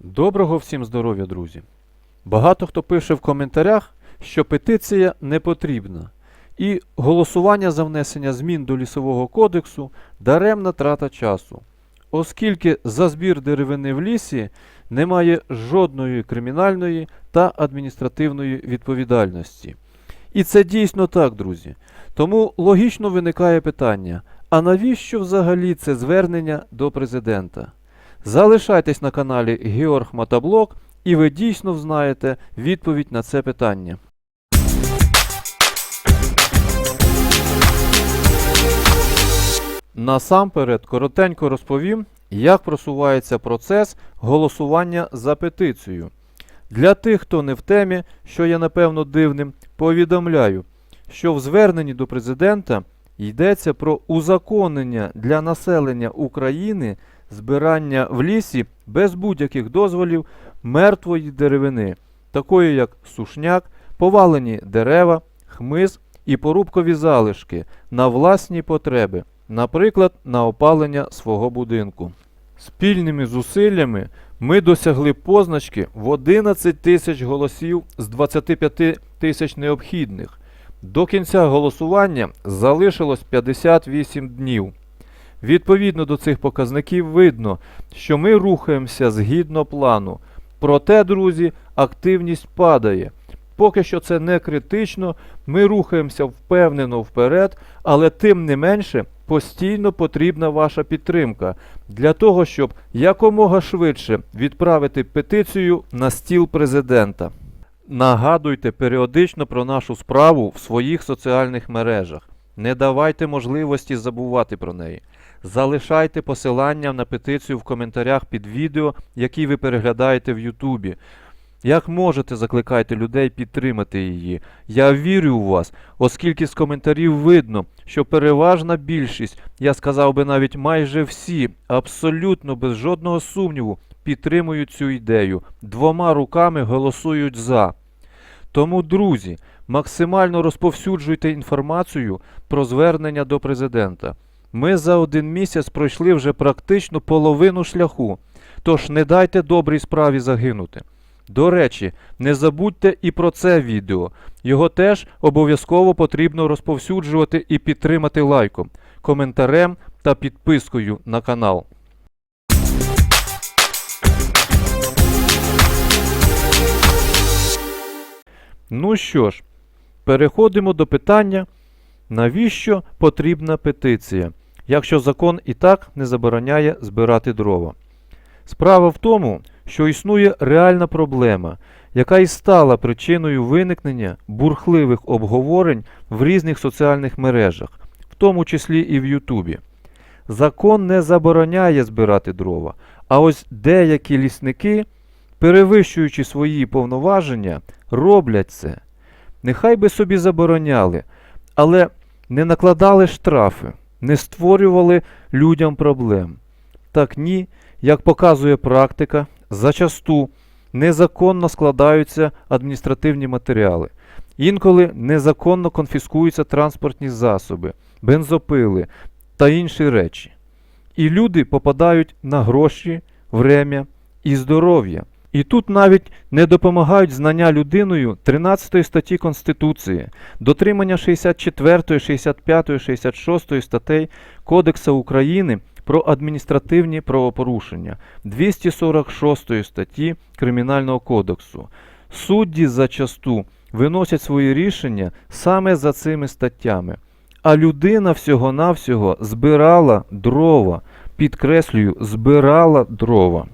Доброго всім здоров'я, друзі! Багато хто пише в коментарях, що петиція не потрібна, і голосування за внесення змін до лісового кодексу даремна трата часу, оскільки за збір деревини в лісі немає жодної кримінальної та адміністративної відповідальності. І це дійсно так, друзі. Тому логічно виникає питання: а навіщо взагалі це звернення до президента? Залишайтесь на каналі Георг Мотоблок, і ви дійсно знаєте відповідь на це питання. Насамперед коротенько розповім, як просувається процес голосування за петицію. Для тих, хто не в темі, що є напевно дивним, повідомляю, що в зверненні до президента йдеться про узаконення для населення України збирання в лісі без будь-яких дозволів мертвої деревини, такої як сушняк, повалені дерева, хмиз і порубкові залишки на власні потреби, наприклад, на опалення свого будинку. Спільними зусиллями ми досягли позначки в 11 тисяч голосів з 25 тисяч необхідних. До кінця голосування залишилось 58 днів. Відповідно до цих показників видно, що ми рухаємося згідно плану. Проте, друзі, активність падає. Поки що це не критично, ми рухаємося впевнено вперед, але тим не менше постійно потрібна ваша підтримка для того, щоб якомога швидше відправити петицію на стіл президента. Нагадуйте періодично про нашу справу в своїх соціальних мережах. Не давайте можливості забувати про неї. Залишайте посилання на петицію в коментарях під відео, які ви переглядаєте в Ютубі. Як можете, закликайте людей підтримати її. Я вірю у вас, оскільки з коментарів видно, що переважна більшість, я сказав би навіть майже всі, абсолютно без жодного сумніву, підтримують цю ідею, двома руками голосують за. Тому, друзі, максимально розповсюджуйте інформацію про звернення до президента. Ми за один місяць пройшли вже практично половину шляху, тож не дайте добрій справі загинути. До речі, не забудьте і про це відео. Його теж обов'язково потрібно розповсюджувати і підтримати лайком, коментарем та підпискою на канал. Ну що ж, переходимо до питання, навіщо потрібна петиція, якщо закон і так не забороняє збирати дрова. Справа в тому, що існує реальна проблема, яка і стала причиною виникнення бурхливих обговорень в різних соціальних мережах, в тому числі і в Ютубі. Закон не забороняє збирати дрова, а ось деякі лісники, перевищуючи свої повноваження, роблять це. Нехай би собі забороняли, але не накладали штрафи, не створювали людям проблем. Так ні, як показує практика, зачасту незаконно складаються адміністративні матеріали. Інколи незаконно конфіскуються транспортні засоби, бензопили та інші речі. І люди попадають на гроші, время і здоров'я. І тут навіть не допомагають знання людиною 13 статті Конституції, дотримання 64, 65, 66 статей Кодексу України про адміністративні правопорушення, 246 статті Кримінального кодексу. Судді зачасту виносять свої рішення саме за цими статтями. А людина всього-навсього збирала дрова. Підкреслюю, збирала дрова.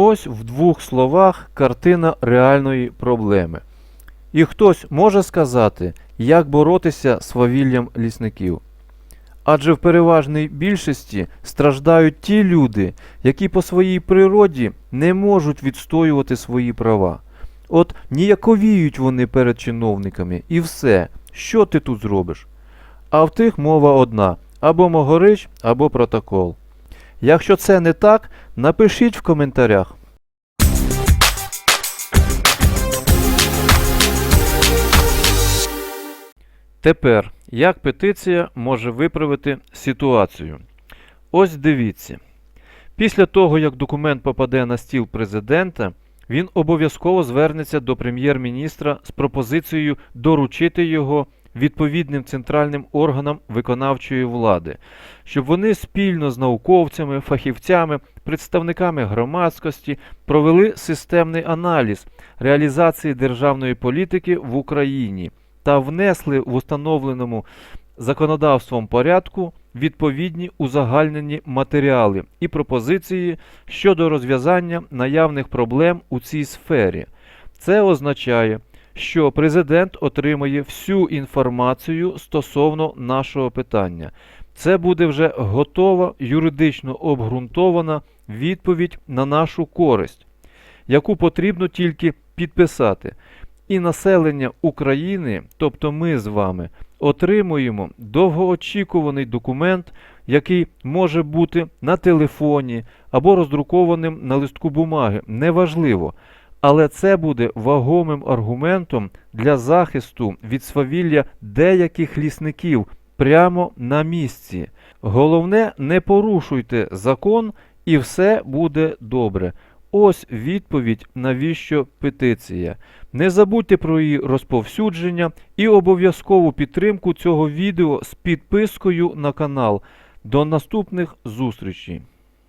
Ось в двох словах картина реальної проблеми. І хтось може сказати, як боротися з свавіллям лісників. Адже в переважній більшості страждають ті люди, які по своїй природі не можуть відстоювати свої права. От ніяковіють вони перед чиновниками і все, що ти тут зробиш? А в тих мова одна або могорич, або протокол. Якщо це не так, напишіть в коментарях. Тепер, як петиція може виправити ситуацію? Ось дивіться. Після того, як документ попаде на стіл президента, він обов'язково звернеться до прем'єр-міністра з пропозицією доручити його відповідним центральним органам виконавчої влади, щоб вони спільно з науковцями, фахівцями, представниками громадськості провели системний аналіз реалізації державної політики в Україні та внесли в установленому законодавством порядку відповідні узагальнені матеріали і пропозиції щодо розв'язання наявних проблем у цій сфері. Це означає, що президент отримає всю інформацію стосовно нашого питання. Це буде вже готова юридично обґрунтована відповідь на нашу користь, яку потрібно тільки підписати. І населення України, тобто ми з вами, отримуємо довгоочікуваний документ, який може бути на телефоні або роздрукованим на листку бумаги, неважливо. Але це буде вагомим аргументом для захисту від свавілля деяких лісників прямо на місці. Головне, не порушуйте закон і все буде добре. Ось відповідь, навіщо петиція. Не забудьте про її розповсюдження і обов'язкову підтримку цього відео з підпискою на канал. До наступних зустрічей!